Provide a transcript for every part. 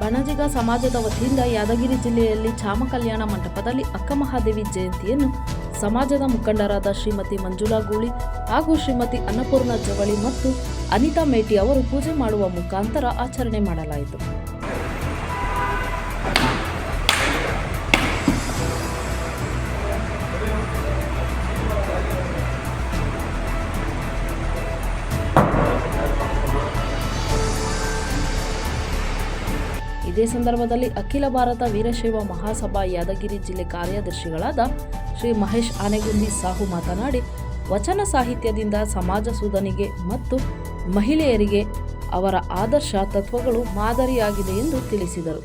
ಬಣಜಿಗ ಸಮಾಜದ ವತಿಯಿಂದ ಯಾದಗಿರಿ ಜಿಲ್ಲೆಯಲ್ಲಿ ಚಾಮ ಕಲ್ಯಾಣ ಮಂಟಪದಲ್ಲಿ ಅಕ್ಕಮಹಾದೇವಿ ಜಯಂತಿಯನ್ನು ಸಮಾಜದ ಮುಖಂಡರಾದ ಶ್ರೀಮತಿ ಮಂಜುಳಾ ಗೂಳಿ ಹಾಗೂ ಶ್ರೀಮತಿ ಅನ್ನಪೂರ್ಣ ಜವಳಿ ಮತ್ತು ಅನಿತಾ ಮೇಟಿ ಅವರು ಪೂಜೆ ಮಾಡುವ ಮುಖಾಂತರ ಆಚರಣೆ ಮಾಡಲಾಯಿತು. ಇದೇ ಸಂದರ್ಭದಲ್ಲಿ ಅಖಿಲ ಭಾರತ ವೀರಶೈವ ಮಹಾಸಭಾ ಯಾದಗಿರಿ ಜಿಲ್ಲೆ ಕಾರ್ಯದರ್ಶಿಗಳಾದ ಶ್ರೀ ಮಹೇಶ್ ಆನೆಗುಂದಿ ಸಾಹು ಮಾತನಾಡಿ, ವಚನ ಸಾಹಿತ್ಯದಿಂದ ಸಮಾಜ ಸುಧನಿಗೆ ಮತ್ತು ಮಹಿಳೆಯರಿಗೆ ಅವರ ಆದರ್ಶ ತತ್ವಗಳು ಮಾದರಿಯಾಗಿದೆ ಎಂದು ತಿಳಿಸಿದರು.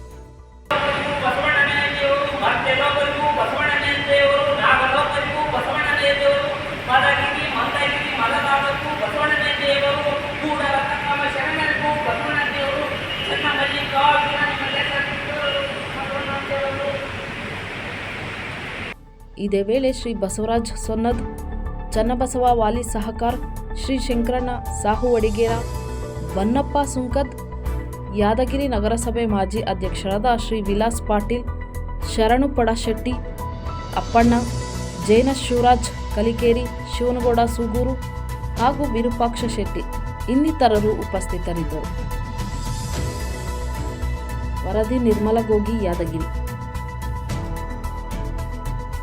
ಇದೇ ವೇಳೆ ಶ್ರೀ ಬಸವರಾಜ್ ಸೊನ್ನದ್, ಚನ್ನಬಸವ ವಾಲಿ ಸಹಕಾರ್, ಶ್ರೀ ಶಂಕರಣ್ಣ ಸಾಹು ಅಡಿಗೇರ ಬನ್ನಪ್ಪ ಸುಂಕದ್, ಯಾದಗಿರಿ ನಗರಸಭೆ ಮಾಜಿ ಅಧ್ಯಕ್ಷರಾದ ಶ್ರೀ ವಿಲಾಸ್ ಪಾಟೀಲ್, ಶರಣು ಪಡಶೆಟ್ಟಿ, ಅಪ್ಪಣ್ಣ ಜೈನ ಶಿವರಾಜ್, ಕಲಿಕೇರಿ, ಶಿವನಗೌಡ ಸೂಗೂರು ಹಾಗೂ ವಿರೂಪಾಕ್ಷ ಶೆಟ್ಟಿ ಇನ್ನಿತರರು ಉಪಸ್ಥಿತರಿದ್ದರು. ವರದಿ ನಿರ್ಮಲಗೋಗಿ ಯಾದಗಿರಿ.